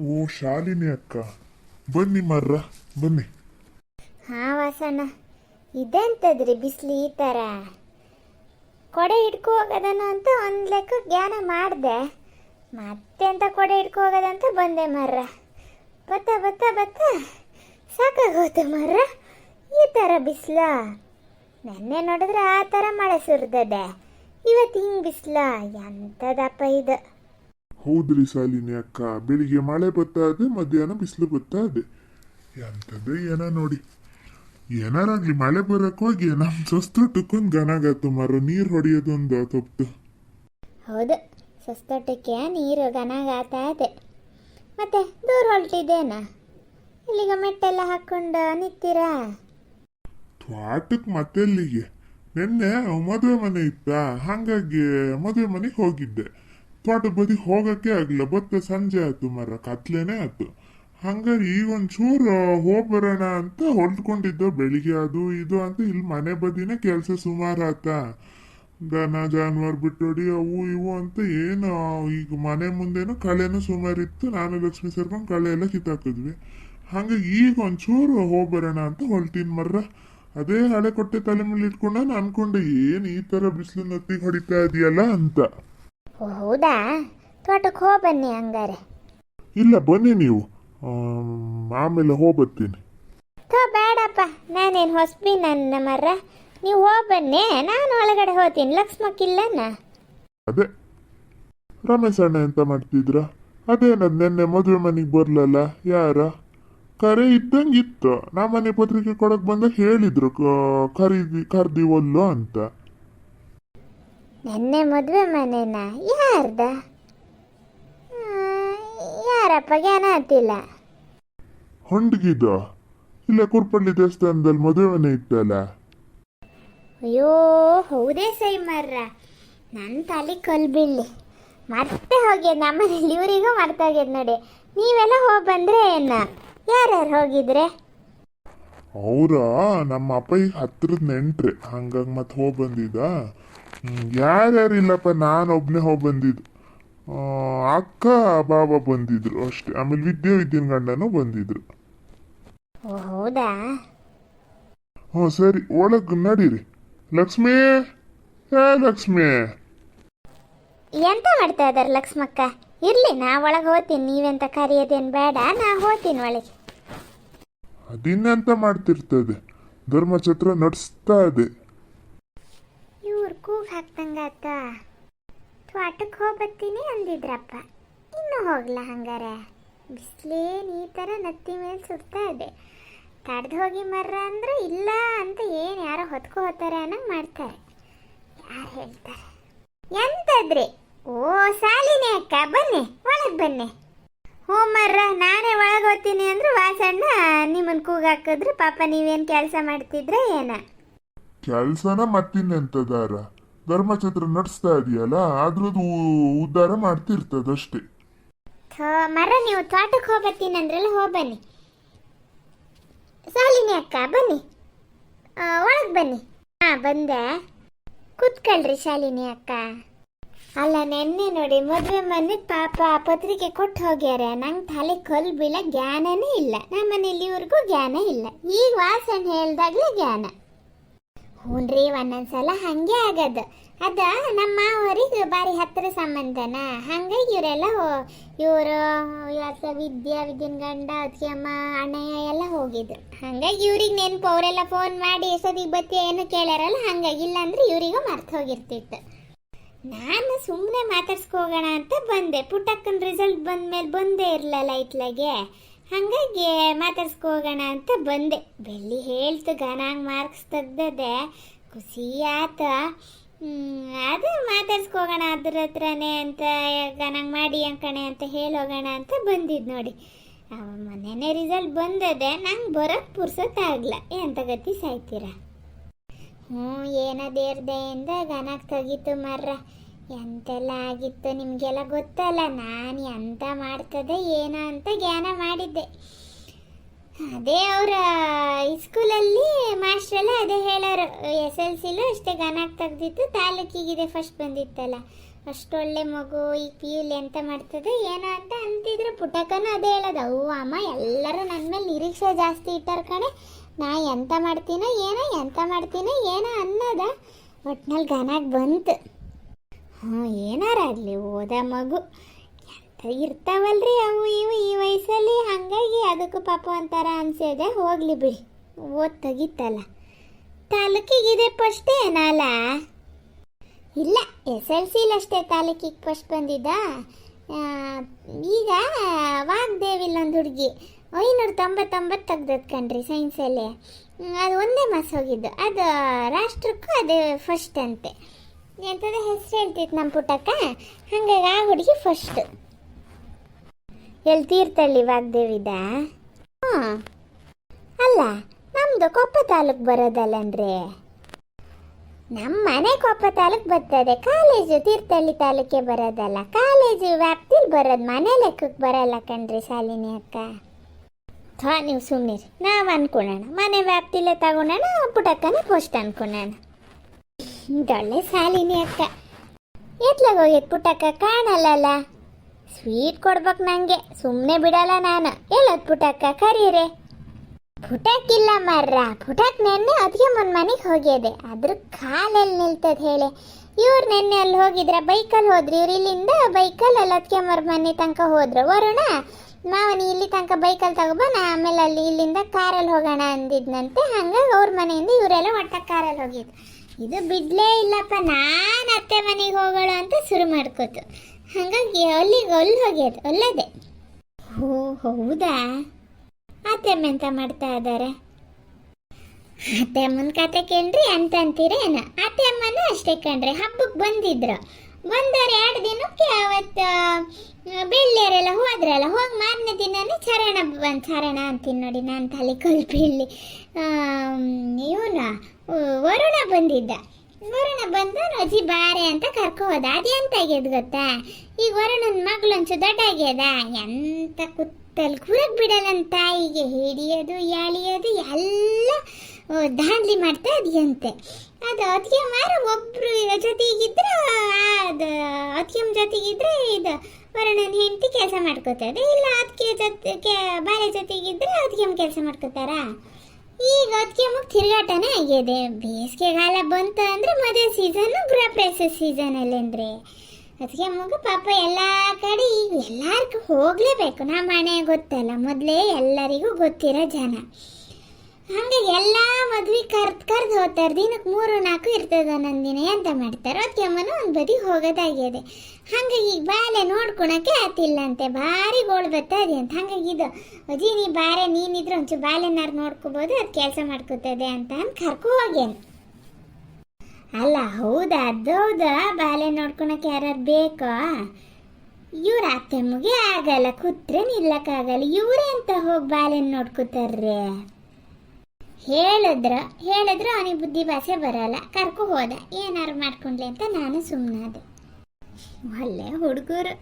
ಓ, ಶಾಲಿನಿ ಅಕ್ಕ. ಬನ್ನಿ ಮರ್ರ, ಬನ್ನಿ. ಹಾ, ವಾಸಣ್ಣ. ಇದೆಂತದ್ರಿ ಬಿಸಿಲು ಈ ಥರ ಕೊಡೆ ಹಿಡ್ಕೊ ಹೋಗದನ ಅಂತ ಒಂದು ಲೆಕ್ಕ ಜ್ಞಾನ ಮಾಡಿದೆ. ಮತ್ತೆ ಅಂತ ಕೊಡೆ ಹಿಡ್ಕೊ ಹೋಗೋದಂತ ಬಂದೆ ಮರ್ರ. ಬತ್ತ ಬತ್ತ ಬತ್ತ. ಸಾಕಾಗೋತು ಮರ್ರ. ಈ ಥರ ಬಿಸಿಲ. ನೆನ್ನೆ ನೋಡಿದ್ರೆ ಆ ಥರ ಮಳೆ ಸುರಿದದೆ. ಇವತ್ತು ಹಿಂಗೆ ಬಿಸಿಲ. ಎಂಥದಪ್ಪ ಇದು? ಹೌದ್ರಿ ಸಾಲಿನಿ ಅಕ್ಕ. ಬೆಳಿಗ್ಗೆ ಮಳೆ ಬತ್ತಾದೆ ಮಧ್ಯಾಹ್ನ ಬಿಸಿಲು ಬತ್ತಾದೆ ಎಂಥದ್ದು ಏನ ನೋಡಿ. ಏನಾರಾಗ್ಲಿ ಮಳೆ ಬರಕ್ ಹೋಗಿ ನಮ್ ಸೊಸ್ತೊಟ್ಟಕ್ಕೊಂದು ಗನಾಗತ್ತು ಮರ ನೀರ್ ಹೊಡೆಯೋದೊಂದು ತಪ್ಪು. ಹೌದು ಸಸ್ತೋಟಕ್ಕೆ ನೀರು ಗನಗಾತ ಇದೆ ಮತ್ತೆ ದೂರ ಹೊಲ್ಟಿದ್ದೇನ? ಇಲ್ಲಿಗೆ ಮೆಟ್ಟೆಲ್ಲ ಹಾಕೊಂಡು ನಿಂತೀರಾ? ತ್ವಾಟಕ್ ಮತ್ತೆಲ್ಲಿಗೆ? ನಿನ್ನೆ ಮದುವೆ ಮನೆ ಇತ್ತ? ಹಂಗಾಗಿ ಮದುವೆ ಮನೆಗೆ ಹೋಗಿದ್ದೆ. ತೋಟದ ಬದಿ ಹೋಗಕ್ಕೆ ಆಗ್ಲಿಲ್ಲ. ಬತ್ತ ಸಂಜೆ ಆಯ್ತು ಮರ ಕತ್ಲೇನೆ ಆಯ್ತು. ಹಂಗಾಗಿ ಈಗ ಒಂಚೂರು ಹೋಗ್ ಬರೋಣ ಅಂತ ಹೊಲ್ಟ್ಕೊಂಡಿದ್ದ ಬೆಳಿಗ್ಗೆ ಅದು ಇದು ಅಂತ ಇಲ್ಲಿ ಮನೆ ಬದಿನೇ ಕೆಲಸ ಸುಮಾರು ಆತ. ದನ, ಜಾನುವಾರು ಬಿಟ್ಟೋಡಿ, ಅವು ಇವು ಅಂತ ಏನು, ಈಗ ಮನೆ ಮುಂದೆನೂ ಕಳೆನೂ ಸುಮಾರಿತ್ತು ನಾನು ಲಕ್ಷ್ಮಿ ಸೇರ್ಕೊಂಡು ಕಳೆ ಎಲ್ಲ ಕಿತ್ತಾಕಿದ್ವಿ. ಹಂಗಾಗಿ ಈಗ ಒಂಚೂರು ಹೋಗಿ ಬರೋಣ ಅಂತ ಹೊಲ್ತೀನಿ ಮರ್ರ. ಅದೇ ಹಳೆ ಕೊಟ್ಟೆ ತಲೆ ಮೇಲೆ ಇಟ್ಕೊಂಡ ನಾನು ಅನ್ಕೊಂಡೆ, ಏನ್ ಈ ತರ ಬಿಸಿಲು ನತ್ತಿಗೆ ಹೊಡಿತಾ ಇದೆಯಲ್ಲ ಅಂತ. ಹೌದಾ? ತೋಟಕ್ಕೆ ಹೋಗಿ ಬನ್ನಿ ಹಂಗಾರೆ. ಇಲ್ಲ ಬನ್ನಿ ನೀವು. ಆಮ್, ಆಮೇಲೆ ಹೋಗ್ಬರ್ತೀನಿ ಥೋ ಬೇಡಪ್ಪ. ನಾನೇನು ಹೊಸ್ಬಿ ನನ್ನ ಮರ ನೀವು ಹೋಗಿ ಬನ್ನಿ. ನಾನು ಒಳಗಡೆ ಹೋಗ್ತೀನಿ. ಲಕ್ಷ್ಮಕ್ಕಿಲ್ಲನ ಅದೇ. ರಮೇಶ್ ಅಣ್ಣ ಎಂತ ಮಾಡ್ತಿದ್ರ? ಅದೇನದ್ ನಿನ್ನೆ ಮದುವೆ ಮನೆಗೆ ಬರ್ಲಲ್ಲ? ಯಾರ? ಕರೆ ಇದ್ದಂಗಿತ್ತು ನಾ ಮನೆ ಪತ್ರಿಕೆ ಕೊಡಕ್ ಬಂದಾಗ ಹೇಳಿದ್ರು ಕ- ಖರೀದಿ ಕರ್ದಿ ಒಲ್ಲು ಅಂತ. ನೆನ್ನೆ ಮದುವೆ ಮನೆನ? ಯಾರ್ದ? ಯಾರಪ್ಪ ಜ್ಞಾನ ಆತಿಲ್ಲ ಹೊಂಡ್ಗಿದ ಇಲ್ಲ ಕುರ್ಪಳ್ಳಿ ದೇವಸ್ಥಾನದಲ್ಲಿ ಮದುವೆ ಮನೆ ಇತ್ತಲ್ಲ? ಅಯ್ಯೋ ಹೌದೇ ಸೈ ಮರ್ರ ನನ್ನ ತಲೆ ಕೊಲ್ಬಿಳ್ಳಿ. ಮರ್ತೆ ಹೋಗಿ ನಮ್ಮ ನಮ್ಮನೇಲಿ ಇವರಿಗೂ ಮರ್ತೋಗ್ಯದ ನೋಡಿ. ನೀವೆಲ್ಲ ಹೋಗಿ ಬಂದ್ರೆ ಏನ? ಯಾರ್ಯಾರು ಹೋಗಿದ್ರೆ? ಅವ್ರ? ನಮ್ಮ ಅಪ್ಪ ಈಗ ಹತ್ರದ ನೆಂಟ್ರೆ. ಹಂಗಾಗಿ ಮತ್ತೆ ಹೋಗಿ ಬಂದಿದ್ದ? ಯಾರ್ಯಾರು ಇಲ್ಲಪ್ಪ ನಾನು ಒಬ್ಬನೇ ಹೋಗಿ ಬಂದಿದ್ದು. ಅಕ್ಕ ಬಾಬಾ ಬಂದಿದ್ರು ಅಷ್ಟೇ. ಆಮೇಲೆ ವಿದ್ಯೆ ವಿದ್ಯನ್ ಗಂಡನೂ ಬಂದಿದ್ರು ಹೌದಾ? ಹ್ಞೂ ಸರಿ. ಒಳಗೆ ನಡೀರಿ. ಲಕ್ಷ್ಮಿ! ಏ ಲಕ್ಷ್ಮಿ! ಎಂತ ಮಾಡ್ತಾ ಇದ್ದಾರೆ ಲಕ್ಷ್ಮಕ್ಕ? ಇರ್ಲಿ ನಾ ಒಳಗೆ ಹೋಗ್ತೀನಿ. ನೀವೆಂತ ಕರೆಯೋದೇನು ಬೇಡ ನಾ ಹೋಗ್ತೀನಿ ಒಳಗೆ. ಅದಿನ್ನಂತ ಮಾಡ್ತಿರ್ತದೆ? ಧರ್ಮಛತ್ರ ನಡೆಸ್ತಾ ಇದೆ. ಇವ್ರು ಕೂಗ್ ಹಾಕ್ದಂಗಾತ ತ್ವಾಟಕ್ಕೆ ಹೋಗಿ ಅಂದಿದ್ರಪ್ಪ. ಇನ್ನೂ ಹೋಗ್ಲ ಹಂಗಾರೆ? ಬಿಸಿಲೇನು ಈ ಥರ ನತ್ತಿ ಮೇಲೆ ಸುಡ್ತಾ ಇದೆ. ತಡ್ದು ಹೋಗಿ ಮರ್ರ ಅಂದ್ರೆ ಇಲ್ಲ ಅಂತ ಏನು ಯಾರೋ ಹೊತ್ಕೊ ಹೋಗ್ತಾರೆ ಮಾಡ್ತಾರೆ. ಯಾರು ಹೇಳ್ತಾರೆ? ಎಂತದ್ರಿ? ಓ, ಸಾಲಿನಿ ಅಕ್ಕ, ಬನ್ನಿ, ಒಳಗೆ ಬನ್ನಿ. ಹ್ಞೂ ಮರ್ರ, ನಾನೇ ಒಳಗೆ ಹೋಗ್ತೀನಿ ಅಂದ್ರೆ ವಾಸಣ್ಣ ನಿಮ್ಮನ್ನು ಕೂಗಾಕಿದ್ರೆ ಪಾಪ ನೀವೇನು ಕೆಲಸ ಮಾಡ್ತಿದ್ರೆ ಏನ? ಕೆಲ್ಸನ ಮತ್ತಿನ್ನೆಂತದಾರ ಧರ್ಮಛತ್ರ ನಡೆಸ್ತಾ ಇದೆಯಲ್ಲ ಅದ್ರದ್ದು ಉದ್ಧಾರ ಮಾಡ್ತಿರ್ತದಷ್ಟೇ. ಥೋ, ಮರ ನೀವು ತೋಟಕ್ಕೆ ಹೋಗ್ಬರ್ತೀನಿ ಅಂದ್ರಲ್ಲ ಹೋಗಿ ಬನ್ನಿ. ಸಾಲಿನಿ ಅಕ್ಕ ಬನ್ನಿ. ಒಳಗೆ ಬನ್ನಿ. ಹಾ ಬಂದೆ. ಕೂತ್ಕೊಳ್ರಿ ಶಾಲಿನಿ ಅಕ್ಕ. ಅಲ್ಲ ನೆನ್ನೆ ನೋಡಿ ಮದುವೆ ಮನೆ ಪಾಪ ಪತ್ರಿಕೆ ಕೊಟ್ಟು ಹೋಗ್ಯಾರ. ನಂಗೆ ತಲೆ ಕಲ್ ಬೀಳ ಜ್ಞಾನನೇ ಇಲ್ಲ. ನಮ್ಮ ಮನೇಲಿ ಇವ್ರಿಗೂ ಜ್ಞಾನ ಇಲ್ಲ. ಈಗ ವಾಸನ್ ಹೇಳ್ದಾಗ್ಲೇ ಜ್ಞಾನ. ಹ್ಞೂನ್ರಿ ಒಂದೊಂದ್ಸಲ ಹಂಗೆ ಆಗದ. ಅದ ನಮ್ಮ ಮಾವರಿಗೆ ಬಾರಿ ಹತ್ತಿರ ಸಂಬಂಧನ. ಹಂಗಾಗಿ ಇವರೆಲ್ಲ ಇವರು ಇವತ್ತ ವಿದ್ಯಾ ವಿದ್ಯನ್ ಗಂಡ ಅದಕ್ಕೆ ಅಮ್ಮ, ಅಣ್ಣಯ್ಯ ಎಲ್ಲ ಹೋಗಿದ್ರು. ಹಂಗಾಗಿ ಇವ್ರಿಗೆ ನೆನಪು, ಅವರೆಲ್ಲ ಫೋನ್ ಮಾಡಿ ಎಸೋದಿಗೆ ಬತ್ತಿ ಏನು ಕೇಳ್ಯಾರಲ್ಲ? ಹಂಗಾಗಿ ಇಲ್ಲಾಂದ್ರೆ ಇವರಿಗೂ ಮರ್ತು ಹೋಗಿರ್ತಿತ್ತು. ನಾನು ಸುಮ್ಮನೆ ಮಾತಾಡ್ಸ್ಕೋಗೋಣ ಅಂತ ಬಂದೆ. ಪುಟ್ಟಕ್ಕನ ರಿಸಲ್ಟ್ ಬಂದ ಮೇಲೆ ಬಂದೇ ಇರಲಿಲ್ಲ ಇತ್ಲಾಗೆ. ಹಾಗಾಗಿ ಮಾತಾಡ್ಸ್ಕೋಗೋಣ ಅಂತ ಬಂದೆ. ಬೆಳ್ಳಿ ಹೇಳ್ತು ಗನಾಂಗ್ ಮಾರ್ಕ್ಸ್ ತೆಗ್ದದೆ. ಖುಷಿ ಆತ. ಅದು ಮಾತಾಡ್ಸ್ಕೋಗೋಣ ಅದ್ರ ಹತ್ರನೇ ಅಂತ ಗನಾಂಗ್ ಮಾಡಿ ಅಂಕಣೆ ಅಂತ ಹೇಳೋಗೋಣ ಅಂತ ಬಂದಿದ್ದು ನೋಡಿ. ಅವ ಮೊನ್ನೆನೇ ರಿಸಲ್ಟ್ ಬಂದದೆ, ನಂಗೆ ಬರೋಕ್ಕೆ ಪುರ್ಸೊತ್ತಾಗಲ್ಲ ಎಂತ ಗತಿ ಸಾಯ್ತೀರಾ? ಹ್ಞೂ ಏನದೇರ್ದೆಯಿಂದ ಗನಕ್ ತೆಗಿತು ಮರ್ರ. ಎಂತೆಲ್ಲ ಆಗಿತ್ತು ನಿಮಗೆಲ್ಲ ಗೊತ್ತಲ್ಲ, ನಾನು ಎಂತ ಮಾಡ್ತದೆ, ಏನೋ ಅಂತ ಜ್ಞಾನ ಮಾಡಿದ್ದೆ. ಅದೇ ಅವರ ಸ್ಕೂಲಲ್ಲಿ ಮಾಸ್ಟ್ರೆಲ್ಲ ಅದೇ ಹೇಳೋರು. ಎಸ್ ಎಲ್ ಸಿಲೂ ಅಷ್ಟೇ ಗನಕ್ಕೆ ತೆಗ್ದಿತ್ತು ತಾಲೂಕಿಗಿದೆ ಫಸ್ಟ್ ಬಂದಿತ್ತಲ್ಲ. ಅಷ್ಟೊಳ್ಳೆ ಮಗು, ಈ ಪಿ ಯುಲಿ ಎಂತ ಮಾಡ್ತದೆ, ಏನೋ ಅಂತ ಅಂತಿದ್ರು. ಪುಟಕನೂ ಅದೇ ಹೇಳೋದು ಅವು ಅಮ್ಮ, ಎಲ್ಲರೂ ನನ್ನ ಮೇಲೆ ನಿರೀಕ್ಷೆ ಜಾಸ್ತಿ ಇಟ್ಟಾರ ಕಣೆ. ನಾ ಎಂತ ಮಾಡ್ತೀನೋ, ಏನೋ, ಎಂತ ಮಾಡ್ತೀನೋ, ಏನೋ ಅನ್ನೋದ. ಒಟ್ನಲ್ಲಿ ಗನಾಗ್ ಬಂತು. ಹ್ಞೂ ಏನಾರಾಗಲಿ ಓದ ಮಗು. ಎಂತ ಇರ್ತಾವಲ್ರಿ ಅವು ಇವು ಈ ವಯಸ್ಸಲ್ಲಿ? ಹಾಗಾಗಿ ಅದಕ್ಕೂ ಪಾಪ ಅಂತಾರ ಅನ್ಸಿದೆ ಹೋಗ್ಲಿ ಬಿಡಿ, ಓದ್ ತೆಗಿತಲ್ಲ. ತಾಲೂಕಿಗಿದೆ ಫಸ್ಟೇ ಏನಲ್ಲ ಇಲ್ಲ, ಎಸ್ ಎಲ್ ಸಿಲಷ್ಟೇ ತಾಲೂಕಿಗೆ ಫಸ್ಟ್ ಬಂದಿದ್ದ? ಈಗ ಇಲ್ಲೊಂದು ಹುಡುಗಿ. ಐನೂರ ತೊಂಬತ್ತೊಂಬತ್ತು ತೆಗ್ದದ್ ಕಣ್ರಿ ಸೈನ್ಸಲ್ಲಿ. ಅದು ಒಂದೇ ಮಾಸ ಹೋಗಿದ್ದು. ಅದು ರಾಷ್ಟ್ರಕ್ಕೂ ಅದು ಫಸ್ಟ್ ಅಂತೆ. ಎಂಥದ ಹೆಸರು ಹೇಳ್ತಿತ್ತು ನಮ್ಮ ಪುಟ್ಟಕ್ಕ ಹಂಗಾಗಿ ಆ ಹುಡುಗಿ ಫಸ್ಟ್ ಎಲ್ಲಿ ತೀರ್ಥಳ್ಳಿ ವಾಗ್ದೇವಿದ? ಹಾಂ ಅಲ್ಲ ನಮ್ಮದು ಕೊಪ್ಪ ತಾಲೂಕು ಬರೋದಲ್ಲನ್ರಿ? ನಮ್ಮ ಮನೆ ಕೊಪ್ಪ ತಾಲೂಕು ಬರ್ತದೆ. ಕಾಲೇಜು ತೀರ್ಥಳ್ಳಿ ತಾಲೂಕೆ ಬರೋದಲ್ಲ. ಕಾಲೇಜು ವ್ಯಾಪ್ತಿಲಿ ಬರೋದು ಮನೆ ಲೆಕ್ಕಕ್ಕೆ ಬರಲ್ಲ ಕಣ್ರಿ ಶಾಲಿನಿ ಅಕ್ಕ. ಥಾ, ನೀವು ಸುಮ್ಮನಿರಿ ನಾವು ಅನ್ಕೊಳ್ಳೋಣ ಮನೆ ವ್ಯಾಪ್ತಿಲೇ ತಗೊಳೋಣ ಪುಟಕ್ಕನೇ ಪೋಸ್ಟ್ ಅನ್ಕೊಳ್ಳೋಣ ಇದೊಳ್ಳೆ ಸಾಲಿನಿ ಅಕ್ಕ. ಎತ್ಲಾಗ ಹೋಗಿ ಪುಟ್ಟಕ್ಕ ಕಾಣಲ್ಲಲ್ಲ. ಸ್ವೀಟ್ ಕೊಡ್ಬೇಕು ನಂಗೆ ಸುಮ್ಮನೆ ಬಿಡಲ್ಲ ನಾನು. ಎಲ್ಲ ಹತ್ಬಿಟ್ಟಕ್ಕ ಕರೀರೆ. ಪುಟಕ್ಕಿಲ್ಲ ಮರ್ರ ಪುಟಕ್ ನೆನ್ನೆ ಅದಕ್ಕೆ ಮುನ್ ಮನೆಗೆ ಹೋಗ್ಯದೆ ಅದ್ರ ಕಾಲಲ್ಲಿ ನಿಲ್ತದ ಹೇಳಿ. ಇವ್ರು ನೆನ್ನೆ ಅಲ್ಲಿ ಹೋಗಿದ್ರ ಬೈಕಲ್ಲಿ ಹೋದ್ರಿ, ಇವ್ರು ಇಲ್ಲಿಂದ ಬೈಕಲ್ಲಿ ಅಲ್ಲಿ ಅದಕ್ಕೆ ಮರ ಮನೆ ತನಕ ಹೋದ್ರು. ವರುಣ ಮಾವನಿ ಇಲ್ಲಿ ತನಕ ಬೈಕಲ್ಲಿ ತಗೋಬೋಣ ಆಮೇಲೆ ಅಲ್ಲಿ ಇಲ್ಲಿಂದ ಕಾರಲ್ಲಿ ಹೋಗೋಣ ಅಂದಿದ್ನಂತೆ. ಹಂಗಾಗಿ ಅವ್ರ ಮನೆಯಿಂದ ಇವರೆಲ್ಲ ಒಟ್ಟ ಕಾರಲ್ಲಿ ಹೋಗಿದ್ದು ಇದು ಬಿಡ್ಲೇ ಇಲ್ಲಪ್ಪ, ನಾನು ಅತ್ತೆ ಮನೆಗೆ ಹೋಗೋಣ ಅಂತ ಶುರು ಮಾಡ್ಕೋತು. ಹಾಗಾಗಿ ಅಲ್ಲಿಗೆ ಅಲ್ಲಿ ಹೋಗ್ಯದು ಒಳ್ಳೇದೆ ಓ ಹೌದಾ? ಅತ್ತೆಮ್ಮ ಎಂತ ಮಾಡ್ತಾ ಇದ್ದಾರೆ ಅತ್ತೆಮ್ಮನ ಕತೆ ಕೇಳ್ರಿ, ಅಂತ ಅಂತೀರೇನು? ಅತ್ತೆಮ್ಮನ ಅಷ್ಟೇ ಕಣ್ರಿ ಹಬ್ಬಕ್ಕೆ ಬಂದಿದ್ರು. ಬಂದವ್ರು ಎರಡು ದಿನಕ್ಕೆ ಅವತ್ತು ಬೆಳ್ಳಿಯರೆಲ್ಲ ಹೋದ್ರಲ್ಲ, ಹೋಗಿ ಮಾರನೇ ದಿನನೇ ಚರಣ ಬಂದು, ಚರಣ ಅಂತೀನಿ ನೋಡಿ, ನಾನು ತಲೆ ಕಲ್ಪಿಳ್ಳಿ ಇವನು? ವರುಣ ಬಂದಿದ್ದ. ವರುಣ ಬಂದು ರಜಿ ಬಾರೆ ಅಂತ ಕರ್ಕೊ ಹೋದ. ಅದೆಂತ ಆಗ್ಯದ ಗೊತ್ತಾ? ಈಗ ವರುಣನ ಮಗಳು ದೊಡ್ಡ ಆಗ್ಯದ ಎಂತ ಕುತ್ತಲ್ಲಿ ಕೂರಕ್ ಬಿಡಲ್ಲ ತಾಯಿಗೆ ಹಿಡಿಯೋದು, ಎಳಿಯೋದು, ಎಲ್ಲ ದಾಂಡ್ಲಿ ಮಾಡ್ತಾ ಅದೆಯಂತೆ. ಅದು ಅದಕ್ಕೆ ಮಾರ ಒಬ್ರು ಜೊತೆಗಿದ್ರೆ, ಅದು ಅದಕ್ಕೆ ಜೊತೆಗಿದ್ರೆ ಇದು ವರುಣನ ಹೆಂಡತಿ ಕೆಲಸ ಮಾಡ್ಕೋತದೆ. ಇಲ್ಲ ಅದಕ್ಕೆ ಜೊತೆ ಬಾಳೆ ಜೊತೆಗಿದ್ರೆ ಅದಕ್ಕೆ ಕೆಲಸ ಮಾಡ್ಕೋತಾರ? ಈಗ ಅದಕ್ಕೆ ಮುಗ್ ತಿರುಗಾಟನೇ ಆಗಿದೆ. ಬೇಸಿಗೆಗಾಲ ಬಂತು ಅಂದರೆ ಮದುವೆ ಸೀಸನು ಗೃಹ ಪ್ರವೇಶ ಸೀಸನ್ ಅಂದರೆ. ಅದಕ್ಕೆ ಮುಗ ಪಾಪ ಎಲ್ಲ ಕಡೆ ಈಗ ಎಲ್ಲರಿಗೂ ಹೋಗಲೇಬೇಕು. ನಮ್ಮ ಮನೆ ಗೊತ್ತಲ್ಲ, ಮೊದಲೇ ಎಲ್ಲರಿಗೂ ಗೊತ್ತಿರೋ ಜನ. ಹಂಗಾಗಿ ಎಲ್ಲ ಮದ್ವೆ ಕರ್ದ್ ಕರ್ದು ಹೋಗ್ತಾರೆ. ದಿನಕ್ಕೆ ಮೂರು, ನಾಲ್ಕು ಇರ್ತದ ನಂದಿನಿ ಅಂತ ಮಾಡ್ತಾರೆ? ಅದಕ್ಕೆ ಒಂದು ಬದಿ ಹೋಗೋದಾಗಿದೆ. ಹಂಗಾಗಿ ಈಗ ಬಾಲೆ ನೋಡ್ಕೊಳಕ್ಕೆ ಆತಿಲ್ಲಂತೆ. ಭಾರಿ ಗೋಳ್ ಬರ್ತದೆ ಅಂತ. ಹಂಗಾಗಿ ಇದು ಅಜ್ಜಿ ನೀ ಬಾರೆ, ನೀನಿದ್ರೆ ಒಂಚೂರು ಬಾಲೆನಾರು ನೋಡ್ಕೋಬೋದು, ಅದು ಕೆಲಸ ಮಾಡ್ಕೋತದೆ ಅಂತ ಅಂದ್ ಕರ್ಕೊ ಹೋಗ್ಯಾನ. ಅಲ್ಲ, ಹೌದಾ? ಅದೌದಾ ಬಾಲೆ ನೋಡ್ಕೊಳಕ್ಕೆ ಯಾರು ಬೇಕೋ? ಇವ್ರ ಅತ್ತೆಮ್ಮಗೆ ಆಗಲ್ಲ ಕೂತ್ರೆ ನಿಲ್ಲಕ್ಕಾಗಲ್ಲ ಇವರೇ ಅಂತ ಹೋಗಿ ಬಾಲೆನ ನೋಡ್ಕೋತಾರ್ರಿ? ಹೇಳಿದ್ರ, ಹೇಳಿದ್ರು ಅವನಿಗೆ ಬುದ್ಧಿ ಭಾಷೆ ಬರಲ್ಲ. ಕರ್ಕೊ ಹೋದ. ಏನಾರು ಮಾಡ್ಕೊಂಡ್ಲಿ ಅಂತ ನಾನು ಸುಮ್ಮನಾದೆ ಒಳ್ಳೆ ಹುಡುಗರು.